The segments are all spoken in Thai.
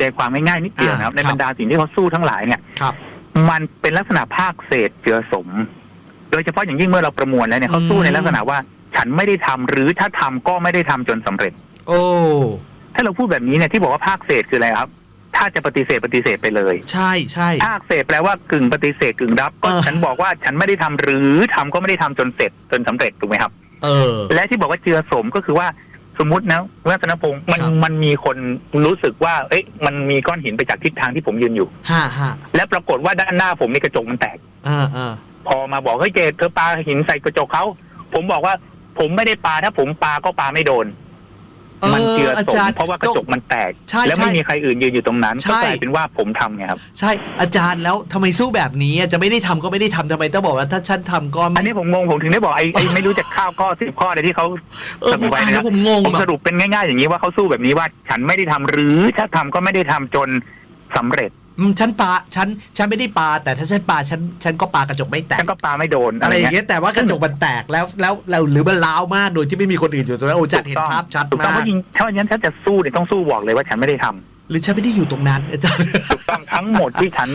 ใจความง่ายๆนิดเดียวนะครับ อ่าในครับ บรรดาสิ่งที่เขาสู้ทั้งหลายเนี่ย ครับ มันเป็นลักษณะภาคเศษเจือสม โดยเฉพาะอย่างยิ่งเมื่อเราประมวลแล้วเนี่ยเขาอืมสู้ในลักษณะว่า ฉันไม่ได้ทำหรือถ้าทำก็ไม่ได้ทำจนสำเร็จ โอ้ ถ้าเราพูดแบบนี้เนี่ยที่บอกว่าภาคเศษคืออะไรครับ ถ้าจะปฏิเสธปฏิเสธไปเลย ใช่ใช่ ภาคเศษแปลว่ากึ่งปฏิเสธกึ่งรับ ก็เออ ฉันบอกว่าฉันไม่ได้ทำหรือทำก็ไม่ได้ทำจนเสร็จจนสำเร็จถูกไหมครับ เออ และที่บอกว่าเจือสมก็คือว่า สมมตินะรัตนพงศ์มันครับ มันมีคนรู้สึกว่า เอ๊ะมันมีก้อนหินไปจากทิศทางที่ผมยืนอยู่ ฮ่าฮ่าและปรากฏว่าด้านหน้าผมนี่กระจกมันแตกอ่าอ่าพอมาบอกเฮ้ยเจเธอปาหินใส่กระจกเขาผมบอกว่าผมไม่ได้ปาถ้าผมปาก็ปาไม่โดนเอ มันอเจืออาสมจารย์ เพราะว่ากระจกมันแตก ใช่แล้วไม่ใช่มีใครอื่นยืนอยู่ตรงนั้นใช่ก็กลายเป็นว่าผมทำไงครับ ใช่อาจารย์แล้วทำไมสู้แบบนี้อะจะไม่ได้ทำก็ไม่ได้ทำทำไมต้องบอกว่าถ้าฉันทำก็อันไม่นี้ผมงงผมถึงได้บอกไอ้ไอ้ไม่รู้จะข้าวข้อสิบข้อเลยที่เขาเออผมอ่านแล้วผมงงผมแบสบรุปเป็นง่ายๆอย่างนี้ว่าเขาสู้แบบนี้ว่า ฉันไม่ได้ทำหรือถ้าทำก็ไม่ได้ทำจนสำเร็จ อืมฉันปาฉันฉันไม่ได้ปาแต่ถ้าฉันปาฉันฉันก็ปากระจกไม่แตฉักนก็ปาไม่โดนอะไรอย่างเงี้ยแต่ว่ากระจกมันแตกแล้วแล้วแล้วหรือมันล้าวมากโดยที่ไม่มีคนอื่นอยู่ตรงนั้นโอ้อาจารย์เห็นภาพชัดถูกต้องมาเพกราะจริงถ้าอย่างนั้นถ้าจะสู้เนี่ยต้องสู้บอกเลยว่าฉันไม่ได้ทำหรือฉันไม่ได้อยู่ตรงนั้นอาจารย์ ถูกต้องทั้งหมดที่ฉัน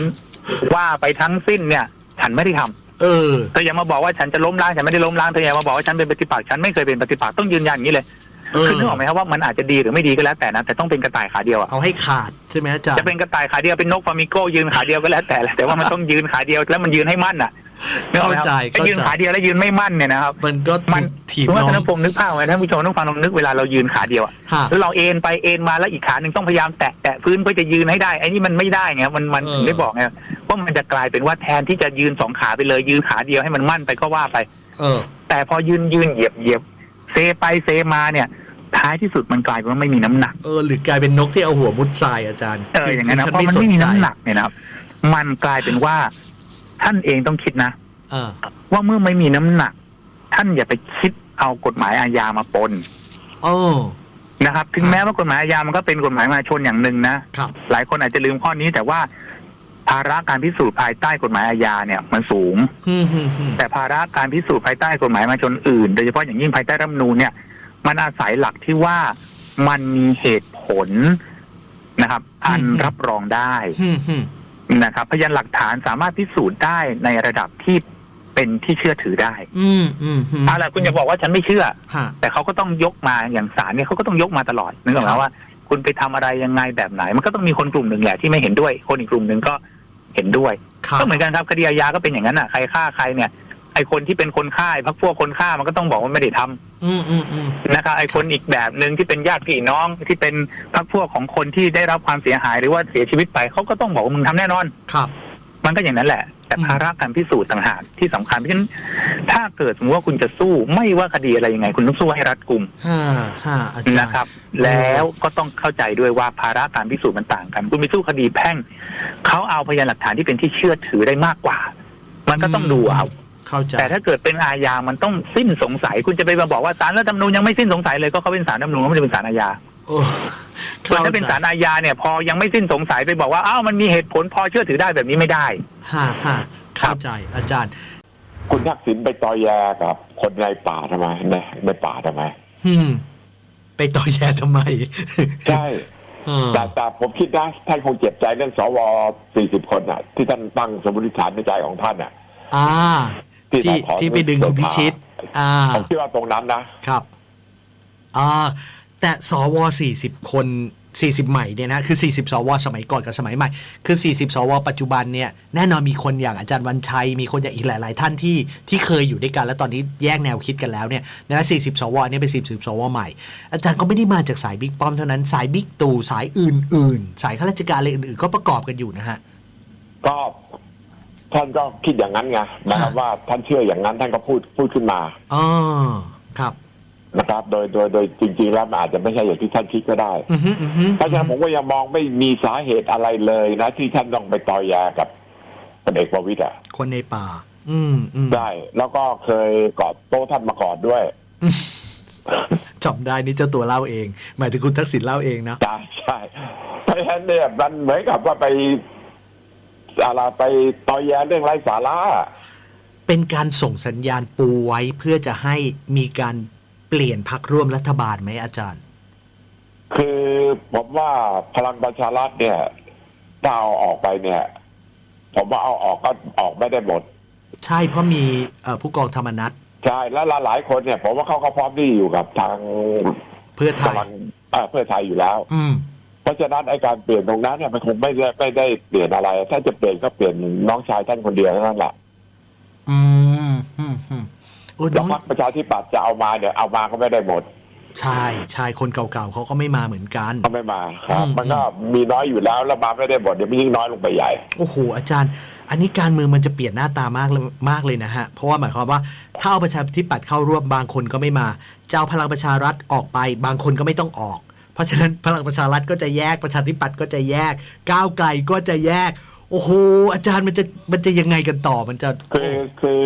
ว่าไปทั้งสิ้นเนี่ย ฉันไม่ได้ทำเออ เธออย่ามาบอกว่าฉันจะล้มล้างฉันไม่ได้ล้มล้างเธออย่ามาบอกว่าฉันเป็นปฏิปักษ์ฉันไม่เคยเป็นปฏิปักษ์ต้องยืนยันอย่างนี้เลยเออ คือนึกออกไหมครับว่ามันอาจจะดีหรือไม่ดีก็แล้วแต่นะแต่ต้องเป็นกระต่ายขาเดียวอะเอาให้ขาดใช่ไหมอาจารย์จะเป็นกระต่ายขาเดียวเป็นนกฟลามิงโก้ยืนขาเดียวก็แล้วแต่แหละแต่ว่ามันต้องยืนขาเดียวแล้วมันยืนให้มั่นอะนึกออกไหมครับเข้าใจถ้ายืนเข้าใจขาเดียวแล้วยืนไม่มั่นเนี่ยนะครับมันก็มันถีบคุณน้ว่าองธนพงศ์นึกภาพไหมท่านผู้ชมต้องฟังลองนึกเวลาเรายืนขาเดียวอะค่ะแล้วเราเอ็นไปเอ็นมาแล้วอีกขาหนึ่งต้องพยายามแตะแตะพื้นเพื่อจะยืนให้ได้ไอ้นี่มันไม่ได้ไงมันมันเออถึงได้บอกไงว่ามันจะกลายเป็นว่าแทนที่จะยืนสองขาไปเลยยืนขาเดียวให้มันมั่นไปก็ว่าไป เออ แต่พอยืนยืนเหยียบเหยียบเซไปเซมาเนี่ย ท้ายที่สุดมันกลายเป็นว่าไม่มีน้ำหนัก เออหรือกลายเป็นนกที่เอาหัวมุดทรายอาจารย์เอออย่างนั้นนะฉัเพราะมันไม่มีสน้ำหนักเนี่ยนะครับ มันกลายเป็นว่า ท่านเองต้องคิดนะเออว่าเมื่อไม่มีน้ำหนัก ท่านอย่าไปคิดเอากฎหมายอาญามาปนโอ้นะครับ ถึงแม้ว่ากฎหมายอาญามันก็เป็นกฎหมายมหาชนอย่างหนึ่งนะครับหลายคนอาจจะลืมข้อนี้แต่ว่าภาระการพิสูจน์ภายใต้กฎหมายอาญาเนี่ย มันสูงฮึ่มฮึ่มฮึ่มแต่ภาระการพิสูจน์ภายใต้กฎหมายมหาชนอื่น โดยเฉพาะอย่างยิ่งภายใต้รัฐธรรมนูญเนี่ย มันอาศัยหลักที่ว่ามันมีเหตุผลนะครับ อันรับรองได้ฮึ่มฮึ่มนะครับ พยานหลักฐานสามารถพิสูจน์ได้ในระดับที่เป็นที่เชื่อถือได้ อืมอืมฮึ่มเอาล่ะคุณอย่าบอกว่าฉันไม่เชื่อฮะแต่เขาก็ต้องยกมาอย่างศาลเนี่ยเขาก็ต้องยกมาตลอดนึกออกไหมครับว่า คุณไปทำอะไรยังไงแบบไหน มันก็ต้องมีคนกลุ่มหนึ่งแหละที่ไม่เห็นด้วย คนอีกกลุ่มหนึ่งก็เห็นด้วยครับก็เหมือนกันครับคดีอาญาก็เป็นอย่างนั้นอะใครฆ่าใครเนี่ย ไอคนที่เป็นคนฆ่าไอ้พรรคพวกคนฆ่ามันก็ต้องบอกว่าไม่ได้ทำอืมอืมอืมนะครับไอคนอีกแบบหนึ่งที่เป็นญาติพี่น้องที่เป็นพรรคพวกของคนที่ได้รับความเสียหายหรือว่าเสียชีวิตไปเขาก็ต้องบอกว่ามึงทำแน่นอนครับ มันก็อย่างนั้นแหละ แต่อืมภาระการพิสูจน์ต่างหากที่สำคัญเพราะฉะนั้นถ้าเกิดสมมติว่าคุณจะสู้ไม่ว่าคดีอะไรยังไง คุณต้องสู้ให้รัดกุมฮ่าฮ่าอาจารย์นะครับ แล้วก็ต้องเข้าใจด้วยว่าภาระการพิสูจน์มันต่างกัน คุณไปสู้คดีแพ่งเขาเอาพยานหลักฐานที่เป็นที่เชื่อถือได้มากกว่า มันก็ต้องดูเอา เข้าใจแต่ถ้าเกิดเป็นอาญา มันต้องสิ้นสงสัย คุณจะไปมาบอกว่าศาลรัฐธรรมนูญยังไม่สิ้นสงสัยเลยก็เขาเป็นศาลรัฐธรรมนูญเขาไม่ได้เป็นศาลอาญาโอ้ส่วนถ้าเป็นศาลอาญาเนี่ยพอยังไม่สิ้นสงสัยไปบอกว่าอ้าวมันมีเหตุผลพอเชื่อถือได้แบบนี้ไม่ได้ฮ่าฮ่าเข้าใจอาจารย์ คุณทักษิณไปต่อแยกับ คนในป่าทำไมในในป่าทำไมอืมไปต่อแย่ทำไมใช่เออแต่แต่ผมคิดนะท่านคงเจ็บใจเรื่องสว 40 คนอะ ที่ท่านตั้งสมมติฐานในใจของท่านอะ อ่า ที่ท่านขอที่ไปดึงคุณพิชิต อ่าผมคิดว่าตรงนั้นนะครับอ่าแต่สวสี่สิบคนสี่สิบใหม่เนี่ยนะคือ40สวสมัยก่อนกับสมัยใหม่ คือ40สวปัจจุบันเนี่ยแน่นอนมีคนอย่างอาจารย์วันชัย มีคนอย่างอีกหลาย ๆ ท่านที่ที่เคยอยู่ด้วยกัน แล้วตอนนี้แยกแนวคิดกันแล้วเนี่ยนะ40สวอันนี้เป็น40สวใหม่ อาจารย์ก็ไม่ได้มาจากสายบิ๊กป้อมเท่านั้นสายบิ๊กตู่สายอื่น ๆ สายข้าราชการอะไรอื่น ๆ ก็ประกอบกันอยู่นะฮะก็ ท่านก็คิดอย่างนั้นไงนะครับฮะว่าท่านเชื่ออย่างนั้นท่านก็พูดพูดขึ้นมาอ๋อครับนะครับ โดยโดยโดยจริงๆแล้วมันอาจจะไม่ใช่อย่างที่ท่านคิดก็ได้อือฮึอือฮึเพราะฉะนั้นผมก็ยังมองไม่มีสาเหตุอะไรเลยนะ ที่ท่านต้องไปต่อแยกับพลเอกประวิตยอะคนในป่า อืมอืมได้แล้วก็เคยกอดโต๊ะท่านมาก่อนด้วยจำได้นี่เจ้าตัวเล่าเอง หมายถึงคุณทักษิณเล่าเองนะ ใช่ใช่เพราะฉะนั้นเนี่ยมันเหมือนกับว่าไป อะไรไปต่อแยเรื่องไร้สาระเป็นการส่งสัญญาณปูไว้เพื่อจะให้มีการเปลี่ยนพักร่วมรัฐบาลไหมอาจารย์ คือผมว่าพลังประชารัฐเนี่ยถ้าเอาออกไปเนี่ย ผมว่าเอาออกก็ออกไม่ได้หมด ใช่เพราะมีเอ่อผู้กองธรรมนัฐใช่แล้วหลายๆคนเนี่ย ผมว่าเขาก็พร้อมที่อยู่กับทางเพื่อไทพยลังเอ่อเพื่อไทยอยู่แล้ว อืม เพราะฉะนั้นไอ้การเปลี่ยนตรงนั้นเนี่ยมันคงไม่ได้ไม่ได้เปลี่ยนอะไร ถ้าจะเปลี่ยนก็เปลี่ยนน้องชายท่านคนเดียวเท่านั้นแหละอืมอืมอืมโอ้แล้น้วองพรรคประชาธิปัตย์จะเอามาเนี่ยเอามาก็ไม่ได้หมดใช่ใช่คนเก่าๆเขาก็ไม่มาเหมือนกัน ก็ไม่มาครับ อืม มันก็มีน้อยอยู่แล้วแล้วมาไม่ได้หมดเดี๋ยวมันยิ่งน้อยลงไปใหญ่ โอ้โหอาจารย์ อันนี้การเมืองมันจะเปลี่ยนหน้าตามากเลยมากเลยนะฮะ เพราะว่าหมายความว่าถ้าเอาประชาธิปัตย์เข้าร่วมบางคนก็ไม่มาจะเอาพลังประชารัฐออกไป บางคนก็ไม่ต้องออก เพราะฉะนั้นพลังประชารัฐก็จะแยกประชาธิปัตย์ก็จะแยก ก้าวไกลก็จะแยก โอ้โหอาจารย์มันจะมันจะยังไงกันต่อมันจะคือคือ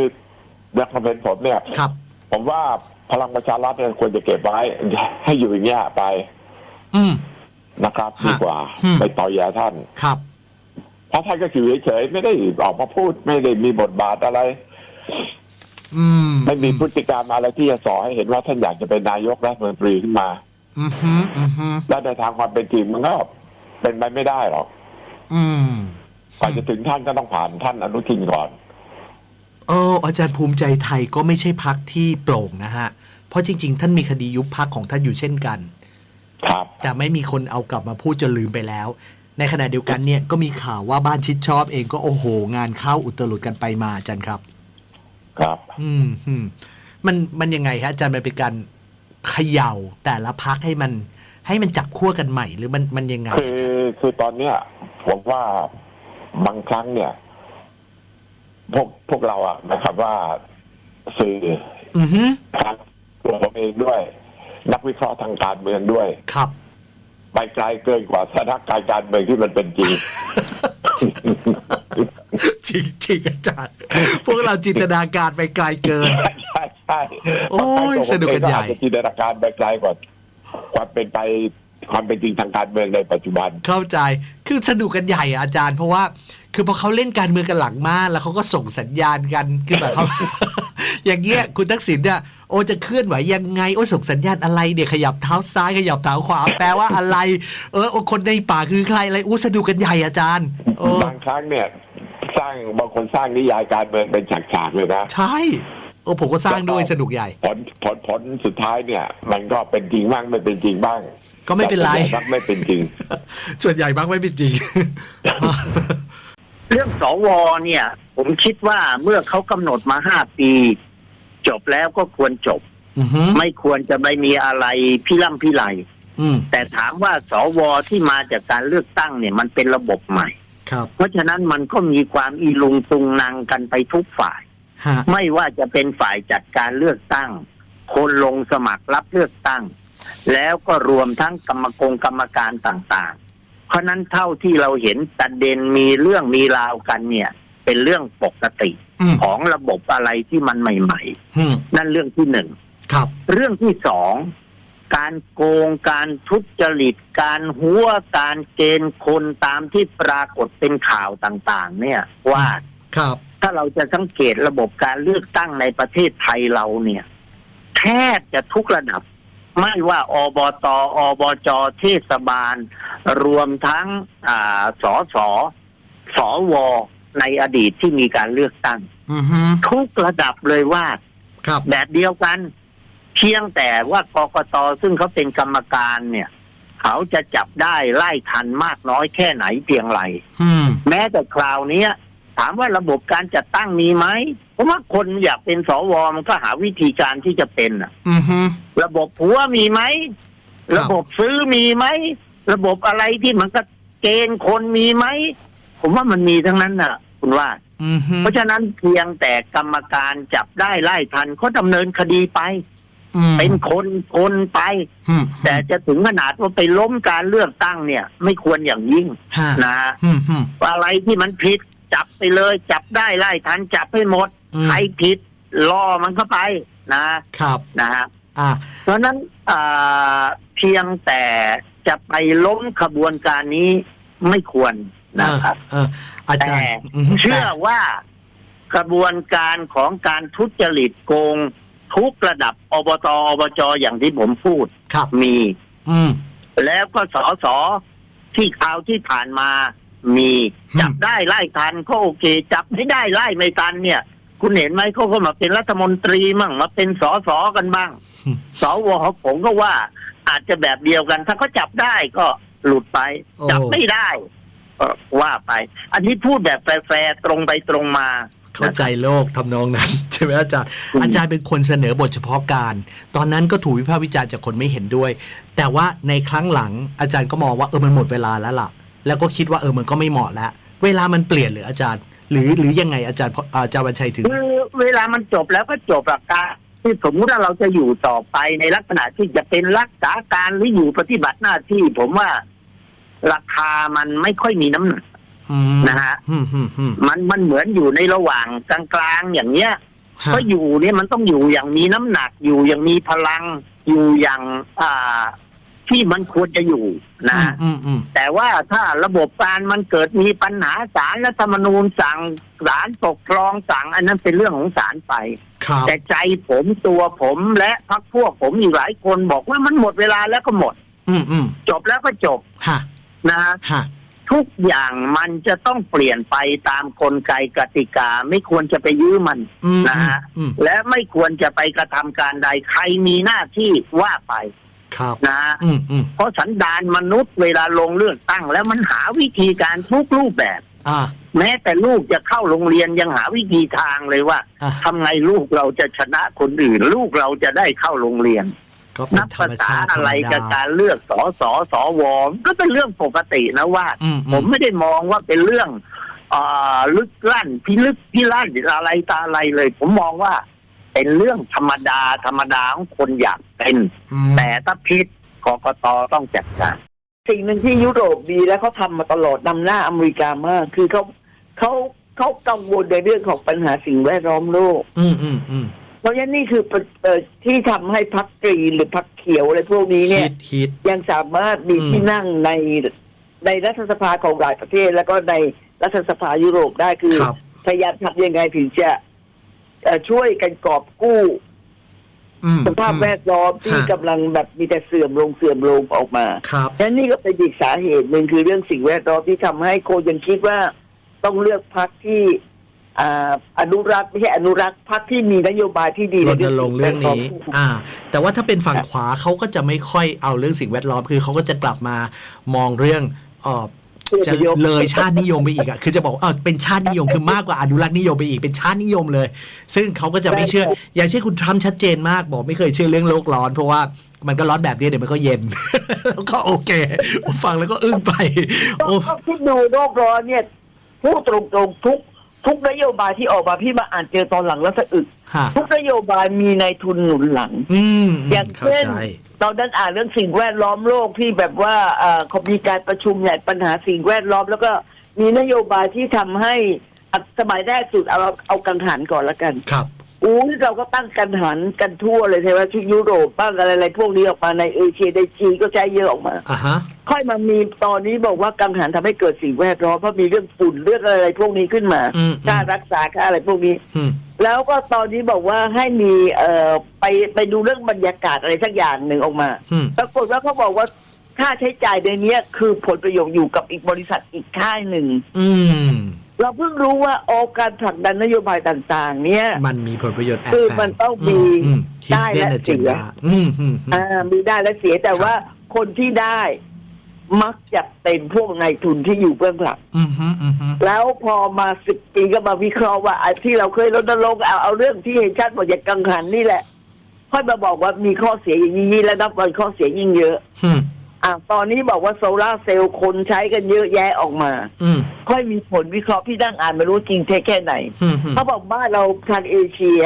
นักความเป็นผมเนี่ยครับ ผมว่าพลังประชารัฐเนี่ยควรจะเก็บไว้ ให้อยู่อย่างเงี้ยไป อืมนะครับฮะดีกว่าอืมไปต่อแย่ท่านครับเพราะท่านก็อยู่เฉยๆไม่ได้ออกมาพูด ไม่ได้มีบทบาทอะไรอืมไม่มีพฤติกรรมอะไรที่จะสอให้เห็นว่าท่านอยากจะเป็นนายกรัฐมนตรีขึ้นมา อืมฮึอืมฮึและในทางความเป็นจริงมันก็เป็นไปไม่ได้หรอกอืมก่อนจะถึงท่านก็ต้องผ่านท่านอนุทินก่อน เอออาจารย์ภูมิใจไทยก็ไม่ใช่พักที่โปร่งนะฮะ เพราะจริง ๆ ท่านมีคดียุบพักของท่านอยู่เช่นกัน ครับ แต่ไม่มีคนเอากลับมาพูดจนลืมไปแล้ว ในขณะเดียวกันเนี่ยก็มีข่าวว่าบ้านชิดชอบเองก็โอ้โห งานเข้าอุตลุดกันไปมาอาจารย์ครับ ครับ อืมอืมมันมันยังไงฮะอาจารย์มันเป็นการ เขย่าแต่ละพักให้มัน ให้มันจับขั้วกันใหม่ หรือมันมันยังไงคือคือตอนเนี้ยผมว่าบางครั้งเนี่ย พวกพวกเราอะนะครับว่าสื่ออือฮึทางตัวผมเองด้วย นักวิเคราะห์ทางการเมืองด้วยครับไปไกลเกินกว่าสถานการณ์การเมืองที่มันเป็นจริงจริงจริงอาจารย์ พวกเราจินตนาการไปไกลเกิน ใช่ใช่โอ้ยสนุกกันใหญ่ อาจจะจินตนาการไปไกลกว่าความเป็นไปความเป็นจริงทางการเมืองในปัจจุบัน เข้าใจ คือสนุกกันใหญ่อะอาจารย์ เพราะว่า คือพอเขาเล่นการเมืองกันหลังม่านแล้วเขาก็ส่งสัญญาณกัน คือแบบเขา อย่างเงี้ย คุณทักษิณเนี่ย โอจะเคลื่อนไหวยังไง โอส่งสัญญาณอะไรเดี๋ยวขยับเท้าซ้าย ขยับเท้าขวา แปลว่าอะไร เออ โอคนในป่าคือใครอะไร อู้สนุกกันใหญ่อาจารย์เออบางครั้งเนี่ย สร้างบางคนสร้างนิยายการเมืองเป็นฉากๆเลยนะ ใช่ โอ้ผมก็สร้างด้วยสนุกใหญ่ ผลผลผลสุดท้ายเนี่ย มันก็เป็นจริงบ้างไม่เป็นจริงบ้างก็ไม่เป็นไร แต่ส่วใหญ่มักไม่เป็นจริง ส่วนใหญ่บ้างไม่เป็นจริง เรื่องสวเนี่ย ผมคิดว่าเมื่อเขากำหนดมาห้าปี จบแล้วก็ควรจบ อือฮึไม่ควรจะไม่มีอะไรพิล่ำพิไลอืมแต่ถามว่าสวที่มาจากการเลือกตั้งเนี่ยมันเป็นระบบใหม่ ครับ เพราะฉะนั้นมันก็มีความอีลุงตุงนางกันไปทุกฝ่าย ฮะ ไม่ว่าจะเป็นฝ่ายจัดการเลือกตั้ง คนลงสมัครรับเลือกตั้ง แล้วก็รวมทั้งกรรมกรกรรมการต่างๆ เพราะฉะนั้นเท่าที่เราเห็นประเด็นมีเรื่องมีราวกันเนี่ย เป็นเรื่องปกติอืม ของระบบอะไรที่มันใหม่ อืมๆ นั่นเรื่องที่หนึ่ง ครับ เรื่องที่สอง การโกงการทุจริต การหัวการเกณฑ์คนตามที่ปรากฏเป็นข่าวต่าง ๆ เนี่ยว่าครับ ถ้าเราจะสังเกตระบบการเลือกตั้งในประเทศไทยเราเนี่ยแทบจะทุกระดับ ไม่ว่าอบตอบจเทศบาล รวมทั้งอ่าสสสวในอดีตที่มีการเลือกตั้งอือฮึทุกระดับเลยว่าครับแบบเดียวกัน เพียงแต่ว่ากกตซึ่งเขาเป็นกรรมการเนี่ย เขาจะจับได้ไล่ทันมากน้อยแค่ไหนเพียงไรอืมแม้แต่คราวเนี้ย ถามว่าระบบการจัดตั้งมีไหมเพราะว่าคนอยากเป็นสวมันก็หาวิธีการที่จะเป็นน่ะอือฮึระบบหัวมีไหมครับระบบซื้อมีไหมระบบอะไรที่มันก็เกณฑ์คนมีไหมผมว่ามันมีทั้งนั้นน่ะ คุณว่าอือฮึเพราะฉะนั้นเพียงแต่กรรมการจับได้ไล่ทันก็ดำเนินคดีไปอืมเป็นคนคนไปอืมแต่จะถึงขนาดว่าไปล้มการเลือกตั้งเนี่ย ไม่ควรอย่างยิ่งฮะนะอืมอืมอะไรที่มันผิด จับไปเลย จับได้ไล่ทันจับให้หมดอืมใครผิดล่อมันเข้าไปนะครับนะฮะอ่าเพราะฉะนั้นอ่าเพียงแต่จะไปล้มขบวนการนี้ไม่ควรเอนะอครับเอออาจารย์แต่มเชื่อว่ากระบวนการของการทุจริตโกง ทุกระดับอบตอบจอย่างที่ผมพูดครับมีอืมแล้วก็สอสอที่คราวที่ผ่านมามีอื มจับได้ไล่ทันก็โอเค จับไม่ได้ไล่ไม่ทันเนี่ย คุณเห็นไหมเขาก็มาเป็นรัฐมนตรีมั่งมาเป็นสอสอกันบ้างอืมสวผมก็ว่า อาจจะแบบเดียวกัน ถ้าเขาจับได้ก็หลุดไปโอ้จับไม่ได้ก็ว่าไป อันนี้พูดแบบแฟร์ๆตรงไปตรงมาเข้าใจโลกทำนองนั้นใช่ไหมอาจารย์อืมอาจารย์เป็นคนเสนอบทเฉพาะการ ตอนนั้นก็ถูกวิพากษ์วิจารณ์จากคนไม่เห็นด้วย แต่ว่าในครั้งหลังอาจารย์ก็มองว่าเออมันหมดเวลาแล้วล่ะ แล้วก็คิดว่าเออมันก็ไม่เหมาะแล้วเวลามันเปลี่ยนหรืออาจารย์ หรือหรือยังไงอาจารย์อาจารย์วันชัยถึง คือเวลามันจบแล้วก็จบหลักการที่สมมุติว่าเราจะอยู่ต่อไปในลักษณะที่จะเป็นรักษาการหรืออยู่ปฏิบัติหน้าที่ ผมว่าราคามันไม่ค่อยมีน้ำหนักอืมนะฮะอืมอืมอืมมันมันเหมือนอยู่ในระหว่างกลางๆอย่างเนี้ยฮะก็อยู่เนี่ยมันต้องอยู่อย่างมีน้ำหนักอยู่อย่างมีพลังอยู่อย่าง อ่า ที่มันควรจะอยู่ นะอืมอืมอืมแต่ว่าถ้าระบบการมันเกิดมีปัญหาศาลรัฐธรรมนูญสั่งศาลปกครองสั่งอันนั้นเป็นเรื่องของศาลไปครับแต่ใจผมตัวผมและพักพวกผมอีกหลายคนบอกว่ามันหมดเวลาแล้วก็หมดอืมอืมจบแล้วก็จบฮะนะฮะทุกอย่างมันจะต้องเปลี่ยนไปตามกลไกกติกา ไม่ควรจะไปยื้อมันอืมนะฮะอืมและไม่ควรจะไปกระทำการใดใครมีหน้าที่ว่าไป ครับนะฮะอืมอืมเพราะสันดานมนุษย์เวลาลงเลือกตั้ง แล้วมันหาวิธีการทุกรูปแบบ อ่า แม้แต่ลูกจะเข้าโรงเรียนยังหาวิธีทางเลยว่าอะ ทำไงลูกเราจะชนะคนอื่น ลูกเราจะได้เข้าโรงเรียน ก็เป็นนับธรภารมษาชาติธรอะรไรมกับดาการเลือกสอสอสอวอมก็เป็นเรื่องปกตินะว่า อืมผมอืมไม่ได้มองว่าเป็นเรื่องอ่าลึกลั่นพิลึกพิลั่นหรืออะไรตาอะไรเลย ผมมองว่า เป็นเรื่องธรรมดาธรรมดาของคนอยากเป็นอืมแต่ถ้าผิดกกตต้องจัดการสิ่งหนึ่งที่ยุโรปดีและเขาทำมาตลอดนำหน้าอเมริกามาก คือเขาเขาเขากังวลในเรื่องของปัญหาสิ่งแวดล้อมโลก อืมอืมอืมเพราะฉะนั้นนี่คือประเอ่อที่ทำให้พักกรีนหรือพักเขียวอะไรพวกนี้เนี่ฮิยตฮิตยังสามารถมีอืมที่นั่งในในรัฐสภาของหลายประเทศ แล้วก็ในรัฐสภายุโรปได้คือครับพยายามทำยังไงถึงจะ เอ่อช่วยกันกอบกู้ อืมสภาพแวดล้อมที่ฮะกำลังแบบมีแต่เสื่อมลงเสื่อมลงออกมาครับและนี่ก็เป็นอีกสาเหตุหนึ่งคือเรื่องสิ่งแวดล้อมที่ทำให้คนยังคิดว่าต้องเลือกพรรคที่อ่าอนุรักษ์ไม่ใช่อนุรักษ์พรรคที่มีนโยบายที่ดีรในณรงค์เรื่องนี้ สิ่แวดล้อม อ่า แต่ว่าถ้าเป็นฝั่งขวาเขาก็จะไม่ค่อยเอาเรื่องสิ่งแวดล้อม คือเขาก็จะกลับมามองเรื่องเออ จะเลยชาตินิยมไปอีกอะคือจะบอกว่าเออเป็นชาตินิยมคือมากกว่าอนุรักษ์นิยมไปอีกเป็นชาตินิยมเลย ซึ่งเขาก็จะไม่เชื่อ อย่างเช่นคุณทรัมป์ชัดเจนมากบอกไม่เคยเชื่อเรื่องโลกร้อนเพราะว่ามันก็ร้อนแบบนี้เดี๋ยวมันก็เย็น แล้วก็โอเคผมฟังแล้วก็อึ้งไปโอ้ก็คิดดูโลกร้อนเนี่ยพูดตรงๆทุก ทุกนโยบายที่ออกมาพี่มาอ่านเจอตอนหลังแล้วสะอึก ฮะทุกนโยบายมีในายทุนหนุนหลัง อืมอย่างเข้าเช่นใจตอนนั้นอ่านเรื่องสิ่งแวดล้อมโลกที่แบบว่าเอ่อเขามีการประชุมใหญ่ปัญหาสิ่งแวดล้อม แล้วก็มีนโยบายที่ทำให้อะสมัยแรกสุดเอาเอากังหันก่อนละกัน ครับ อู้เราก็ตั้งกันหันกันทั่วเลยใช่ไหมที่ยุโรปบ้างอะไรอะไรพวกนี้ออกมาในเอเชียในจีนก็ใช้เยอะออกมาอะฮะค่อยมามีตอนนี้บอกว่ากังหันทำให้เกิดสิ่งแวดล้อมเพราะมีเรื่องฝุ่นเรื่องอะไรพวกนี้ขึ้นมาอืมค่ารักษาค่าอะไรพวกนี้อืมแล้วก็ตอนนี้บอกว่าให้มีเอ่อไปไปดูเรื่องบรรยากาศอะไรสักอย่างหนึ่งออกมาอืมปรากฏว่าเขาบอกว่าค่าใช้จ่ายในเนี้ยคือผลประโยชน์อยู่กับอีกบริษัทอีกค่ายหนึ่งอืม เราเพิ่งรู้ว่าโอการผลักดันนโยบายต่าง ๆ เนี่ย มันมีผลประโยชน์แอบคือแฝงมันต้องมีอืมได้ hidden และเสีย agenda อืมอืมอืม อ่ามีได้และเสียแต่ว่าคนที่ได้มักจะเป็นพวกนายทุนที่อยู่เบื้องหลัง อืมฮึอืมฮึแล้วพอมาสิบปีก็มาวิเคราะห์ว่าไอ้ที่เราเคยรณรงค์เอาเอาเรื่องที่เห็นชัดว่าอย่ากังหันนี่แหละ ค่อยมาบอกว่ามีข้อเสียอย่างนี้และนับวันข้อเสียยิ่งเยอะอืม อะตอนนี้บอกว่าโซลาร์เซลล์คนใช้กันเยอะแยะออกมา อืม ค่อยมีผลวิเคราะห์พี่นั่งอ่านไม่รู้จริงเท็จแค่ไหน อืมฮึเขาบอกบ้านเราทางเอเชีย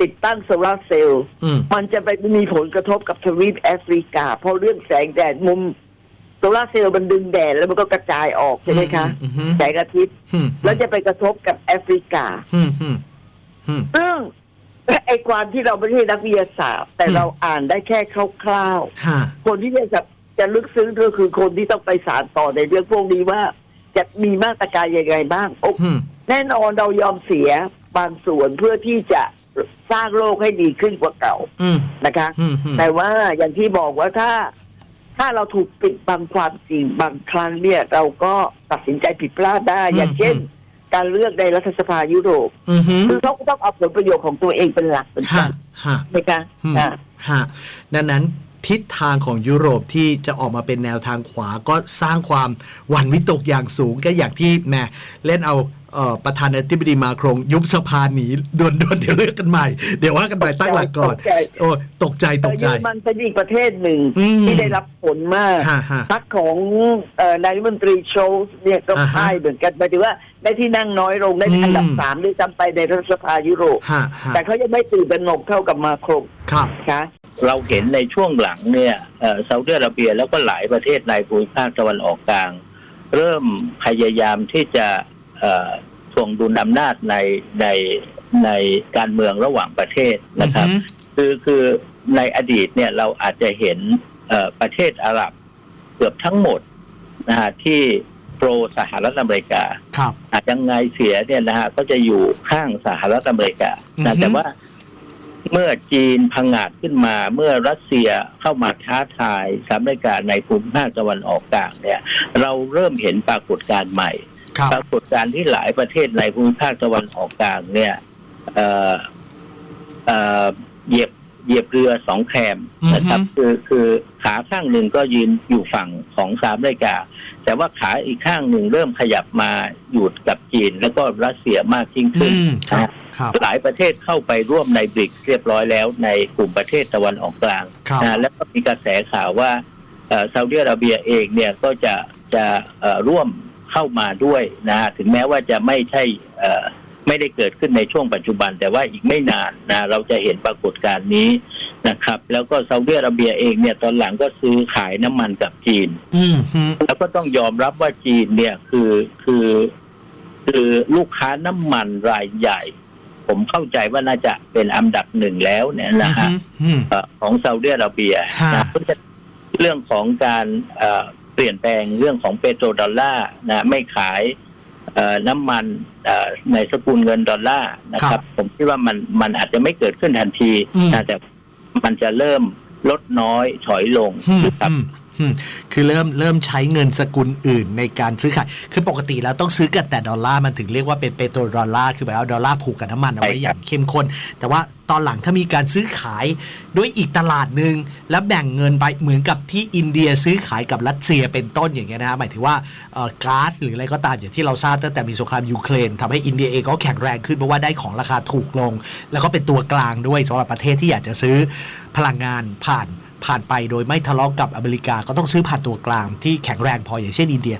ติดตั้งโซลาร์เซลล์ อืม มันจะไปมีผลกระทบกับทวีปแอฟริกา เพราะเรื่องแสงแดดมุมโซลาร์เซลล์มันดึงแดดแล้วมันก็กระจายออกใช่ไหมคะอืมฮึแสงอาทิตย์ อืมแล้วจะไปกระทบกับแอฟริกา อืมฮึอืม ซึ่ง ไอความที่เราไม่ใช่นักวิทยาศาสตร์ แต่อืม เราอ่านได้แค่คร่าวฮะๆ คนที่จะ จะลึกซึ้งก็คือคนที่ต้องไปสารต่อในเรื่องพวกนี้ว่า จะมีมาตรการยังไงบ้างโออืมแน่นอนเรายอมเสียบางส่วนเพื่อที่จะสร้างโลกให้ดีขึ้นกว่าเก่าอืมนะคะอืมฮึแต่ว่าอย่างที่บอกว่าถ้า ถ้าเราถูกปิดบังความจริงบางครั้งเนี่ย เราก็ตัดสินใจผิดพลาดได้อืมอย่างเช่นอืมการเลือกในรัฐสภายุโรปอือฮึคือเขาก็ต้องเอาผลประโยชน์ของตัวเองเป็นหลักเป็นฮะการฮะไหมคะอืมอ่าฮะดังนั้น ทิศทางของยุโรปที่จะออกมาเป็นแนวทางขวาก็สร้างความหวั่นวิตกอย่างสูงก็อย่างที่แหมเล่นเอาเอ่อประธานาธิบดีมาครง ยุบสภาหนีด่วนๆเดี๋ยวเลือกกันใหม่ เดี๋ยวว่ากันใหม่ตั้งหลักก่อนตใจโอ้ตกใจตกใจเยอรมันเป็นอีกประเทศหนึ่งอืมที่ได้รับผลมากฮะฮะพรรคของเอ่อนายกรัฐมนตรีโชลส์เนี่ยก็อ่าฮะพ่ายเหมือนกันหมายถึงว่าได้ที่นั่งน้อยลงได้อืมอันดับสามด้วยซ้ำไปในรัฐสภายุโรปฮะฮะแต่เขายังไม่ตื่นตระหนกเท่ากับมาโครงครับค่ะ เราเห็นในช่วงหลังเนี่ยเอ่อซาอุดิอาระเบียแล้วก็หลายประเทศในภูมิภาคตะวันออกกลาง เริ่มพยายามที่จะเอ่อทวงดุลอำนาจในในในการเมืองระหว่างประเทศนะครับอือฮึคือคือในอดีตเนี่ยเราอาจจะเห็นเอ่อประเทศอาหรับเกือบทั้งหมดนะฮะที่โปรสหรัฐอเมริกาครับอาจยังไงเสียเนี่ยนะฮะก็จะอยู่ข้างสหรัฐอเมริกาอือนะฮึแต่ว่า เมื่อจีนพังงาดขึ้นมาเมื่อรัสเซียเข้ามาท้าทายสหรัฐอเมริกาในภูมิภาคตะวันออกกลางเนี่ย เราเริ่มเห็นปรากฏการณ์ใหม่ครับปรากฏการณ์ที่หลายประเทศในภูมิภาคตะวันออกกลางเนี่ยเอ่อเอ่อเหยียบ เหยียบเรือสองแคมนะครับ คือคือขาข้างหนึ่งก็ยืนอยู่ฝั่งของสหรัฐอเมริกาแต่ว่าขาอีกข้างหนึ่งเริ่มขยับมาอยู่กับจีน แล้วก็รัสเซียมากยิ่งอืขึ้นมครับนะฮะครับหลายประเทศเข้าไปร่วมในบริกเรียบร้อยแล้วในกลุ่มประเทศตะวันออกกลางครับนะแล้วก็มีกระแสข่าวว่าเอ่อซาอุดิอาระเบียเองเนี่ยก็จะจะเอ่อร่วมเข้ามาด้วยนะฮะถึงแม้ว่าจะไม่ใช่เอ่อ ไม่ได้เกิดขึ้นในช่วงปัจจุบัน แต่ว่าอีกไม่นานนะเราจะเห็นปรากฏการณ์นี้นะครับ แล้วก็ซาอุดิอาระเบียเองเนี่ยตอนหลังก็ซื้อขายน้ำมันกับจีนอืมฮึแล้วก็ต้องยอมรับว่าจีนเนี่ยคือคือคือลูกค้าน้ำมันรายใหญ่ ผมเข้าใจว่าน่าจะเป็นอันดับหนึ่งแล้วเนี่ยนะฮะอืมเอ่อของซาอุดิอาระเบียฮะนะเพราะฉะนั้นเรื่องของการเอ่อเปลี่ยนแปลงเรื่องของเปโตรดอลลาร์นะไม่ขายเอ่อ น้ำมันเอ่อในสกุลเงินดอลลาร์นะครับ ผมคิดว่ามันมันอาจจะไม่เกิดขึ้นทันทีอืมนะแต่มันจะเริ่มลดน้อยถอยลงอืมนะครับอืมอืม คือเริ่มเริ่มใช้เงินสกุลอื่นในการซื้อขาย คือปกติแล้วต้องซื้อกันแต่ดอลลาร์มันถึงเรียกว่าเป็นเปโตรดอลลาร์ คือแบบเอาดอลลาร์ผูกกับน้ำมันเอาไว้อย่างเข้มข้น แต่ว่าตอนหลังถ้ามีการซื้อขายด้วยอีกตลาดหนึ่งแล้วแบ่งเงินไปเหมือนกับที่อินเดียซื้อขายกับรัสเซียเป็นต้นอย่างเงี้ยนะหมายถึงว่าเอ่อก๊าซหรืออะไรก็ตามอย่างที่เราทราบตั้งแต่มีสงครามยูเครนทำให้อินเดียเองก็แข็งแรงขึ้นเพราะว่าได้ของราคาถูกลง แล้วก็เป็นตัวกลางด้วยสำหรับประเทศที่อยากจะซื้อพลังงานผ่าน ผ่านไปโดยไม่ทะเลาะกับอเมริกาก็ต้องซื้อผ่านตัวกลางที่แข็งแรงพออย่างเช่นอินเดีย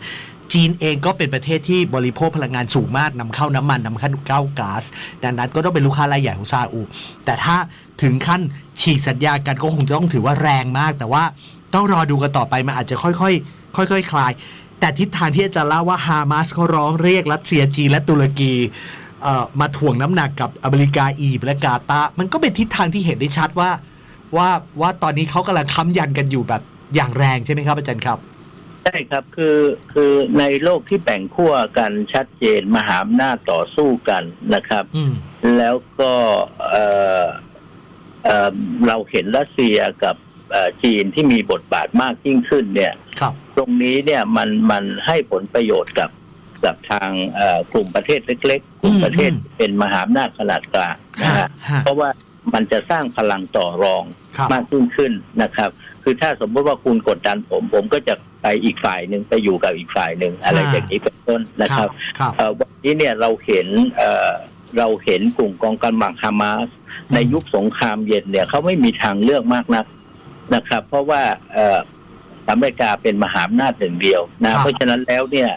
จีนเองก็เป็นประเทศที่บริโภคพลังงานสูงมากนำเข้าน้ำมันนำเข้าเข้าก๊าซดังนั้นก็ต้องเป็นลูกค้ารายใหญ่ของซาอุ แต่ถ้าถึงขั้นฉีกสัญญากันก็คงจะต้องถือว่าแรงมาก แต่ว่าต้องรอดูกันต่อไปมันอาจจะค่อยๆค่อยๆคลาย แต่ทิศทางที่อาจารย์เล่าว่าฮามาสเขาร้องเรียกรัสเซียจีนและตุรกีมาถ่วงน้ำหนักกับอเมริกาอียิปต์และกาตา มันก็เป็นทิศทางที่เห็นได้ชัดว่า ว่าว่าตอนนี้เขากำลังค้ำยันกันอยู่แบบอย่างแรงใช่ไหมครับอาจารย์ครับใช่ครับคือคือในโลกที่แบ่งขั้วกันชัดเจนมหาอำนาจต่อสู้กันนะครับอืมแล้วก็เอ่อเอ่อเราเห็นรัสเซียกับเอ่อจีนที่มีบทบาทมากยิ่งขึ้นเนี่ยครับตรงนี้เนี่ยมันมันให้ผลประโยชน์กับกับทางเอ่อกลุ่มประเทศเล็ก ๆ กลุ่มประเทศอืมที่เป็นมหาอำนาจขนาดกลางนะฮะฮะฮะเพราะว่ามันจะสร้างพลังต่อรองครับ มากยิ่งขึ้นนะครับ คือถ้าสมมติว่าคุณกดดันผม ผมก็จะไปอีกฝ่ายหนึ่งไปอยู่กับอีกฝ่ายหนึ่งอะไรอ่าอย่างนี้เป็นต้นนะครับครับเอ่อวันนี้เนี่ยเราเห็นเอ่อเราเห็นกลุ่มกองกำลังฮามาสในยุคสงครามเย็นเนี่ยเขาไม่มีทางเลือกมากนักนะครับ เพราะว่าเอ่ออเมริกาเป็นมหาอำนาจหนึ่งเดียวครันะบเพราะฉะนั้นแล้วเนี่ย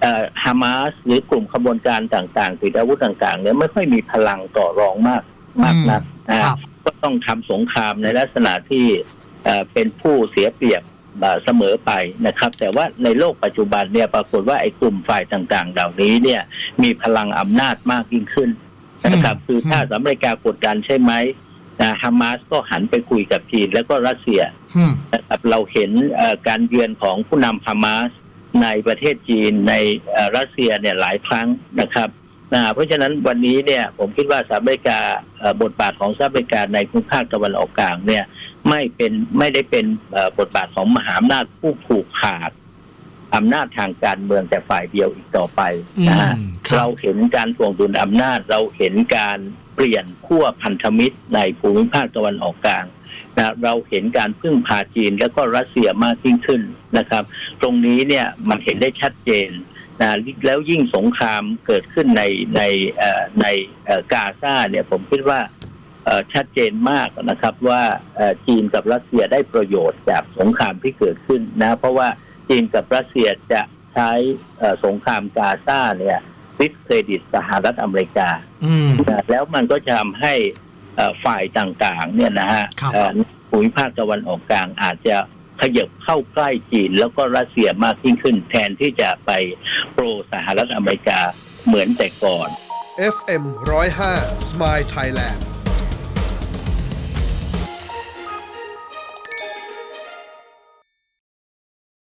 เอ่อฮามาสหรือกลุ่มขบวนการต่างๆติดอาวุธต่าง ๆ เนี่ยไม่ค่อยมีพลังต่อรองมากมากนักนะครับก็ ต้องทำสงครามในลักษณะที่เอ่อเป็นผู้เสียเปรียบเอ่อเสมอไปนะครับ แต่ว่าในโลกปัจจุบันเนี่ยปรากฏว่าไอ้กลุ่มฝ่ายต่างๆ เหล่านี้เนี่ยมีพลังอำนาจมากยิ่งขึ้นนะครับอืมคือถ้าสหรัฐอเมริกากดดันใช่ไหมนะฮามาสก็หันไปคุยกับจีนแล้วก็รัสเซียอืมนะครับเราเห็นเอ่อการเยือนของผู้นำฮามาสในประเทศจีนในเอ่อรัสเซียเนี่ยหลายครั้งนะครับ นะเพราะฉะนั้นวันนี้เนี่ยผมคิดว่าสหรัฐอเมริกาเอ่อบทบาทของสหรัฐอเมริกาในภูมิภาคตะวันออกกลางเนี่ยไม่เป็นไม่ได้เป็นเอ่อบทบาทของมหาอำนาจผู้ผูกขาดอำนาจทางการเมืองแต่ฝ่ายเดียวอีกต่อไปนะฮะอืมครับเราเห็นการถ่วงดุลอำนาจเราเห็นการเปลี่ยนขั้วพันธมิตรในภูมิภาคตะวันออกกลางนะเราเห็นการพึ่งพาจีนแล้วก็รัสเซียมากยิ่งขึ้นนะครับ ตรงนี้เนี่ยมันเห็นได้ชัดเจน นะแล้วยิ่งสงครามเกิดขึ้นในในเอ่อในเอ่อกาซาเนี่ยผมคิดว่าเอ่อชัดเจนมากนะครับว่าเอ่อจีนกับรัสเซียได้ประโยชน์จากสงครามที่เกิดขึ้นนะเพราะว่าจีนกับรัสเซียจะใช้เอ่อสงครามกาซาเนี่ยริดเครดิตสหรัฐอเมริกาอืมนะแล้วมันก็จะทำให้เอ่อฝ่ายต่างๆ เนี่ยนะฮะครับเอ่อภูมิภาคตะวันออกกลางอาจจะ ขยับเข้าใกล้จีน แล้วก็รัสเซียมากยิ่งขึ้น แทนที่จะไปโปรสหรัฐอเมริกาเหมือนแต่ก่อน FM 105 Smile Thailand